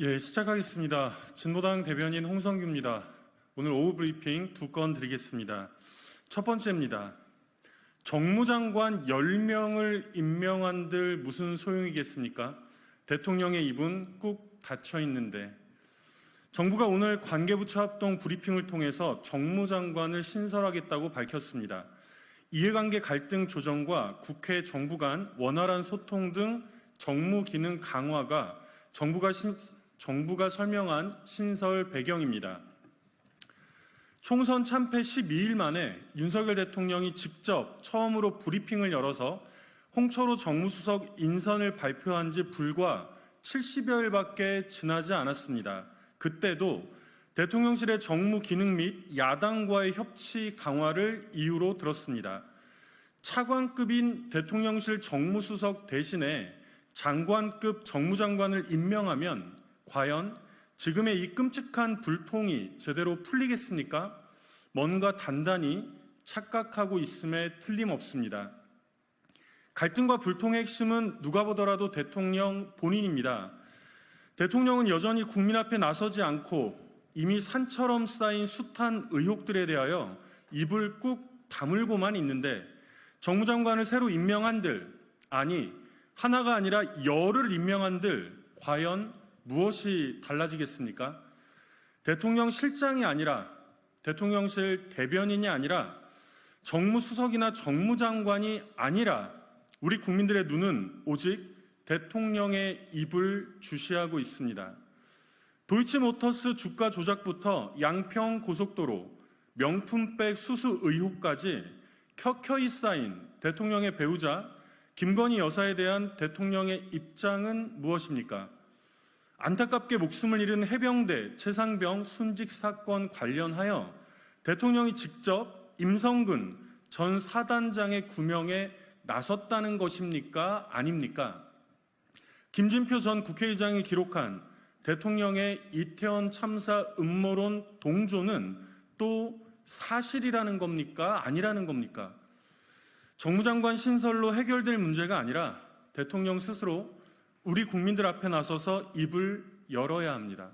예, 시작하겠습니다. 진보당 대변인 홍성규입니다. 오늘 오후 브리핑 두 건 드리겠습니다. 첫 번째입니다. 정무장관 10명을 임명한들 무슨 소용이겠습니까? 대통령의 입은 꾹 닫혀 있는데 정부가 오늘 관계부처 합동 브리핑을 통해서 정무장관을 신설하겠다고 밝혔습니다. 이해관계 갈등 조정과 국회 정부 간 원활한 소통 등 정무 기능 강화가 정부가 신- 정부가 설명한 신설 배경입니다. 총선 참패 12일 만에 윤석열 대통령이 직접 처음으로 브리핑을 열어서 홍철호 정무수석 인선을 발표한 지 불과 70여일밖에 지나지 않았습니다. 그때도 대통령실의 정무 기능 및 야당과의 협치 강화를 이유로 들었습니다. 차관급인 대통령실 정무수석 대신에 장관급 정무장관을 임명하면 과연 지금의 이 끔찍한 불통이 제대로 풀리겠습니까? 뭔가 단단히 착각하고 있음에 틀림없습니다. 갈등과 불통의 핵심은 누가 보더라도 대통령 본인입니다. 대통령은 여전히 국민 앞에 나서지 않고 이미 산처럼 쌓인 숱한 의혹들에 대하여 입을 꾹 다물고만 있는데 정무장관을 새로 임명한들 아니 하나가 아니라 열을 임명한들 과연 무엇이 달라지겠습니까? 대통령 실장이 아니라 대통령실 대변인이 아니라 정무수석이나 정무장관이 아니라 우리 국민들의 눈은 오직 대통령의 입을 주시하고 있습니다. 도이치모터스 주가 조작부터 양평 고속도로, 명품백 수수 의혹까지 켜켜이 쌓인 대통령의 배우자 김건희 여사에 대한 대통령의 입장은 무엇입니까? 안타깝게 목숨을 잃은 해병대 최상병 순직 사건 관련하여 대통령이 직접 임성근 전 사단장의 구명에 나섰다는 것입니까? 아닙니까? 김진표 전 국회의장이 기록한 대통령의 이태원 참사 음모론 동조는 또 사실이라는 겁니까? 아니라는 겁니까? 정무장관 신설로 해결될 문제가 아니라 대통령 스스로 우리 국민들 앞에 나서서 입을 열어야 합니다.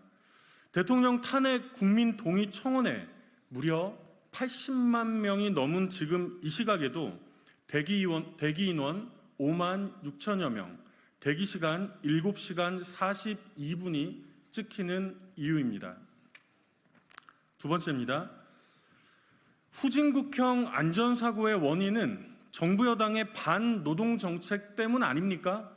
대통령 탄핵 국민 동의 청원에 무려 80만 명이 넘은 지금 이 시각에도 대기 인원, 대기 인원 5만 6천여 명, 대기 시간 7시간 42분이 찍히는 이유입니다. 두 번째입니다. 후진국형 안전사고의 원인은 정부 여당의 반노동 정책 때문 아닙니까?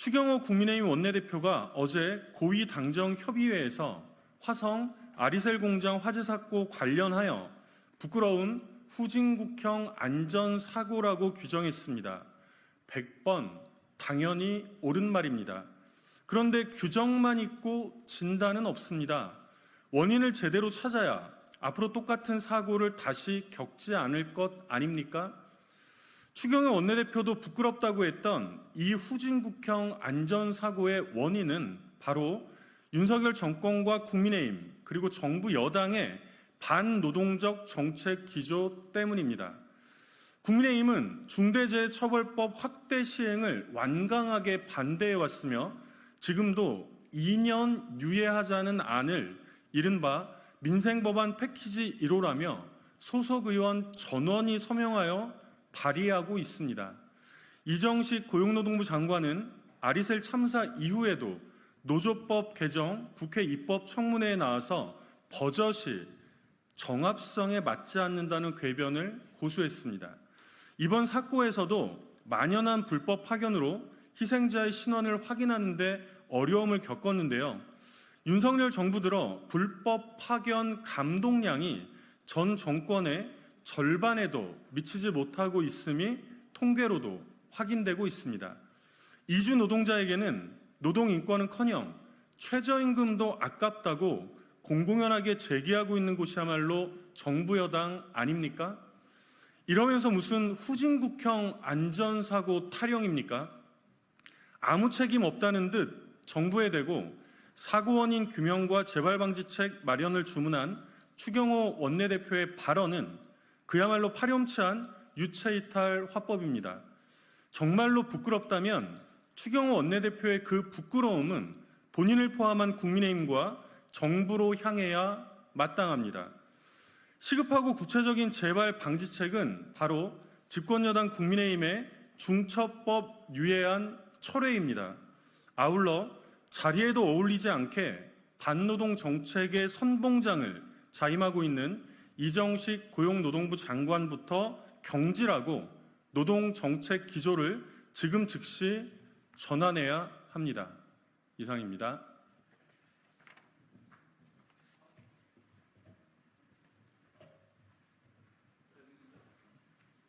추경호 국민의힘 원내대표가 어제 고위 당정 협의회에서 화성 아리셀 공장 화재 사고 관련하여 부끄러운 후진국형 안전 사고라고 규정했습니다. 100번 당연히 옳은 말입니다. 그런데 규정만 있고 진단은 없습니다. 원인을 제대로 찾아야 앞으로 똑같은 사고를 다시 겪지 않을 것 아닙니까? 추경호 원내대표도 부끄럽다고 했던 이 후진국형 안전사고의 원인은 바로 윤석열 정권과 국민의힘 그리고 정부 여당의 반노동적 정책 기조 때문입니다. 국민의힘은 중대재해처벌법 확대 시행을 완강하게 반대해 왔으며 지금도 2년 유예하자는 안을 이른바 민생법안 패키지 1호라며 소속 의원 전원이 서명하여 발의하고 있습니다. 이정식 고용노동부 장관은 아리셀 참사 이후에도 노조법 개정 국회 입법 청문회에 나와서 버젓이 정합성에 맞지 않는다는 궤변을 고수했습니다. 이번 사고에서도 만연한 불법 파견으로 희생자의 신원을 확인하는데 어려움을 겪었는데요. 윤석열 정부 들어 불법 파견 감동량이 전 정권의 절반에도 미치지 못하고 있음이 통계로도 확인되고 있습니다. 이주 노동자에게는 노동 인권은커녕 최저임금도 아깝다고 공공연하게 제기하고 있는 곳이야말로 정부 여당 아닙니까? 이러면서 무슨 후진국형 안전사고 타령입니까? 아무 책임 없다는 듯 정부에 대고 사고 원인 규명과 재발 방지책 마련을 주문한 추경호 원내대표의 발언은 그야말로 파렴치한 유체이탈 화법입니다. 정말로 부끄럽다면 추경호 원내대표의 그 부끄러움은 본인을 포함한 국민의힘과 정부로 향해야 마땅합니다. 시급하고 구체적인 재발 방지책은 바로 집권여당 국민의힘의 중처법 유예안 철회입니다. 아울러 자리에도 어울리지 않게 반노동 정책의 선봉장을 자임하고 있는 이정식 고용노동부 장관부터 경질하고 노동 정책 기조를 지금 즉시 전환해야 합니다. 이상입니다.